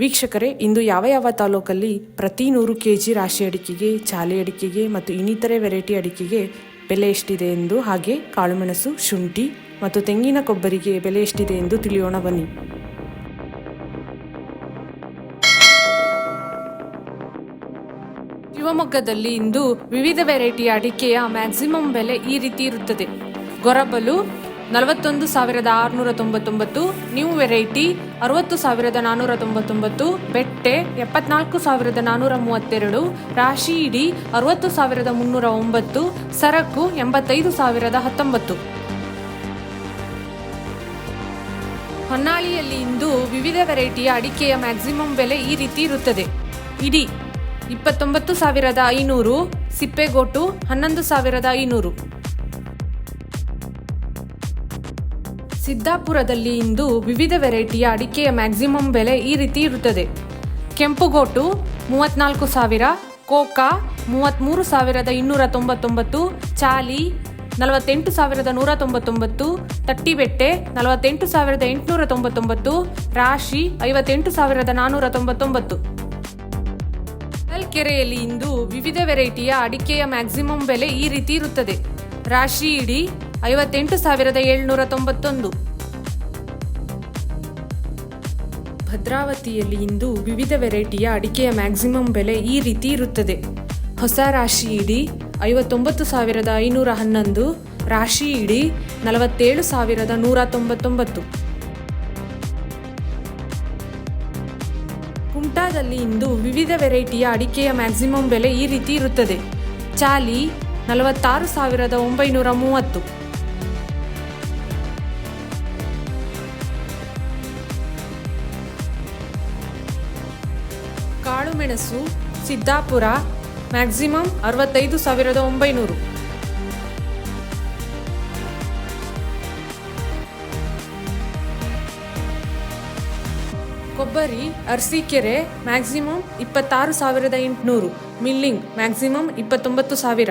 ವೀಕ್ಷಕರೇ, ಇಂದು ಯಾವ ಯಾವ ತಾಲೂಕಲ್ಲಿ ಪ್ರತಿ ನೂರು ಕೆ ಜಿ ರಾಶಿ ಅಡಿಕೆಗೆ, ಚಾಲೆ ಅಡಿಕೆಗೆ ಮತ್ತು ಇನ್ನಿತರೆ ವೆರೈಟಿ ಅಡಿಕೆಗೆ ಬೆಲೆ ಎಷ್ಟಿದೆ ಎಂದು ಹಾಗೆ ಕಾಳುಮೆಣಸು, ಶುಂಠಿ ಮತ್ತು ತೆಂಗಿನ ಕೊಬ್ಬರಿಗೆ ಬೆಲೆ ಎಷ್ಟಿದೆ ಎಂದು ತಿಳಿಯೋಣ ಬನ್ನಿ. ಶಿವಮೊಗ್ಗದಲ್ಲಿ ಇಂದು ವಿವಿಧ ವೆರೈಟಿಯ ಅಡಿಕೆಯ ಮ್ಯಾಕ್ಸಿಮಮ್ ಬೆಲೆ ಈ ರೀತಿ ಇರುತ್ತದೆ. ಗೊರಬಲು ನಲವತ್ತೊಂದು ಸಾವಿರದ ಆರುನೂರ ತೊಂಬತ್ತೊಂಬತ್ತು ನ್ಯೂ ವೆರೈಟಿ ಅರವತ್ತು ಸಾವಿರದ ನಾನ್ನೂರ ತೊಂಬತ್ತೊಂಬತ್ತು, ಬೆಟ್ಟೆ, ಎಪ್ಪತ್ನಾಲ್ಕು ಸಾವಿರದ ನಾನ್ನೂರ ಮೂವತ್ತೆರಡು, ರಾಶಿ ಇಡಿ, ಅರವತ್ತು ಸಾವಿರದ ಮುನ್ನೂರ ಒಂಬತ್ತು, ಸರಕು ಎಂಬತ್ತೈದು ಸಾವಿರದ ಹತ್ತೊಂಬತ್ತು. ಹೊನ್ನಾಳಿಯಲ್ಲಿ ಇಂದು ವಿವಿಧ ವೆರೈಟಿಯ ಅಡಿಕೆಯ ಮ್ಯಾಕ್ಸಿಮಮ್ ಬೆಲೆ ಈ ರೀತಿ ಇರುತ್ತದೆ. ಇಡಿ, ಇಪ್ಪತ್ತೊಂಬತ್ತು ಸಾವಿರದ ಐನೂರು, ಸಿಪ್ಪೆಗೋಟು ಹನ್ನೊಂದು ಸಾವಿರದ ಐನೂರು. ಸಿದ್ದಾಪುರದಲ್ಲಿ ಇಂದು ವಿವಿಧ ವೆರೈಟಿಯ ಅಡಿಕೆಯ ಮ್ಯಾಕ್ಸಿಮಮ್ ಬೆಲೆ ಈ ರೀತಿ ಇರುತ್ತದೆ. ಕೆಂಪುಗೋಟು ಮೂವತ್ನಾಲ್ಕು ಸಾವಿರ, ಕೋಕಾ ಮೂವತ್ತ್ಮೂರು ಸಾವಿರದ ಇನ್ನೂರ ತೊಂಬತ್ತೊಂಬತ್ತು, ಚಾಲಿ ನಲವತ್ತೆಂಟು ಸಾವಿರದ ನೂರ ತೊಂಬತ್ತೊಂಬತ್ತು, ತಟ್ಟಿಬೆಟ್ಟೆ ನಲವತ್ತೆಂಟು ಸಾವಿರದ ಎಂಟುನೂರ ತೊಂಬತ್ತೊಂಬತ್ತು, ರಾಶಿ ಐವತ್ತೆಂಟು ಸಾವಿರದ ನಾನ್ನೂರ ತೊಂಬತ್ತೊಂಬತ್ತು. ಕೆರೆಯಲ್ಲಿ ಇಂದು ವಿವಿಧ ವೆರೈಟಿಯ ಅಡಿಕೆಯ ಮ್ಯಾಕ್ಸಿಮಮ್ ಬೆಲೆ ಈ ರೀತಿ ಇರುತ್ತದೆ. ರಾಶಿ ಇಡಿ ಐವತ್ತೆಂಟು ಸಾವಿರದ ಏಳ್ನೂರ ತೊಂಬತ್ತೊಂದು. ಭದ್ರಾವತಿಯಲ್ಲಿ ಇಂದು ವಿವಿಧ ವೆರೈಟಿಯ ಅಡಿಕೆಯ ಮ್ಯಾಕ್ಸಿಮಮ್ ಬೆಲೆ ಈ ರೀತಿ ಇರುತ್ತದೆ. ಹೊಸ ರಾಶಿ ಇಡಿ ಐವತ್ತೊಂಬತ್ತು ಸಾವಿರದ ಐನೂರ ಹನ್ನೊಂದು, ರಾಶಿ ಇಡಿ ನಲವತ್ತೇಳು ಸಾವಿರದ ನೂರ ತೊಂಬತ್ತೊಂಬತ್ತು. ಕುಮಟಾದಲ್ಲಿ ಇಂದು ವಿವಿಧ ವೆರೈಟಿಯ ಅಡಿಕೆಯ ಮ್ಯಾಕ್ಸಿಮಮ್ ಬೆಲೆ ಈ ರೀತಿ ಇರುತ್ತದೆ. ಚಾಲಿ ನಲವತ್ತಾರು ಸಾವಿರದ ಒಂಬೈನೂರ ಮೂವತ್ತು. ಕಾಳುಮೆಣಸು ಸಿದ್ದಾಪುರ, ಮ್ಯಾಕ್ಸಿಮಮ್ ಅರವತ್ತೈದು ಸಾವಿರದ ಒಂಬೈನೂರು. ಕೊಬ್ಬರಿ, ಅರಸೀಕೆರೆ, ಮ್ಯಾಕ್ಸಿಮಮ್ ಇಪ್ಪತ್ತಾರು ಸಾವಿರದ ಎಂಟುನೂರು. ಮಿಲ್ಲಿಂಗ್, ಮ್ಯಾಕ್ಸಿಮಮ್ ಇಪ್ಪತ್ತೊಂಬತ್ತು ಸಾವಿರ.